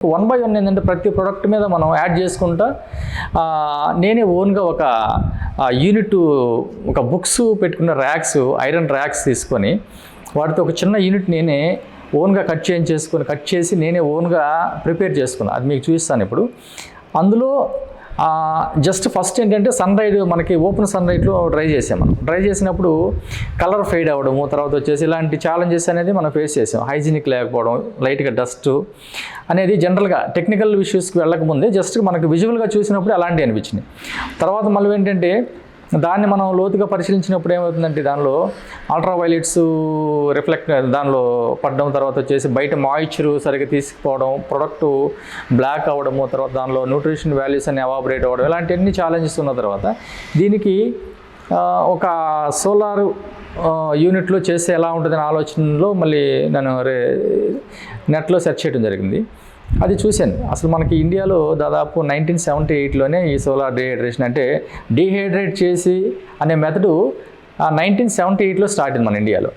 One by one ఏంటంటే ప్రతి product మీద మనం యాడ్ చేసుకుంటా నేనే ఓన్గా ఒక యూనిట్ ఒక బుక్స్ పెట్టుకున్న ర్యాక్స్ ఐరన్ ర్యాక్స్ తీసుకొని వాటితో ఒక చిన్న యూనిట్ నేనే ఓన్గా కట్ చేయించేసుకొని కట్ చేసి నేనే ఓన్గా ప్రిపేర్ చేసుకున్నాను అది మీకు చూపిస్తాను ఇప్పుడు. అందులో జస్ట్ ఫస్ట్ ఏంటంటే సన్ రైడ్ మనకి ఓపెన్ సన్ రైడ్లో డ్రై చేసాం మనం. డ్రై చేసినప్పుడు కలర్ ఫేడ్ అవ్వడము తర్వాత వచ్చేసి ఇలాంటి ఛాలెంజెస్ అనేది మనం ఫేస్ చేసాం. హైజీనిక్ లేకపోవడం లైట్గా డస్ట్ అనేది జనరల్గా టెక్నికల్ ఇష్యూస్కి వెళ్ళకముందే జస్ట్ మనకు విజువల్గా చూసినప్పుడు అలాంటివి అనిపించినాయి. తర్వాత మళ్ళీ ఏంటంటే దాన్ని మనం లోతుగా పరిశీలించినప్పుడు ఏమవుతుందంటే దానిలో అల్ట్రా వైలెట్స్ రిఫ్లెక్ట్ దానిలో పడడం తర్వాత వచ్చేసి బయట మాయిశ్చర్ సరిగ్గా తీసుకుపోవడం ప్రొడక్ట్ బ్లాక్ అవ్వడము తర్వాత దానిలో న్యూట్రిషన్ వాల్యూస్ అని ఎవాబరేట్ అవ్వడం ఇలాంటివన్నీ ఛాలెంజెస్ ఉన్న తర్వాత దీనికి ఒక సోలార్ యూనిట్లో చేస్తే ఎలా ఉంటుందనే ఆలోచనలో మళ్ళీ నేను నెట్లో సెర్చ్ చేయడం జరిగింది. అది చూశాను. అసలు మనకి ఇండియాలో దాదాపు నైన్టీన్ సెవెంటీ ఎయిట్లోనే ఈ సోలార్ డిహైడ్రేషన్ అంటే డిహైడ్రేట్ చేసి అనే మెథడు నైన్టీన్ సెవెంటీ ఎయిట్లో స్టార్ట్ అయింది మన ఇండియాలో.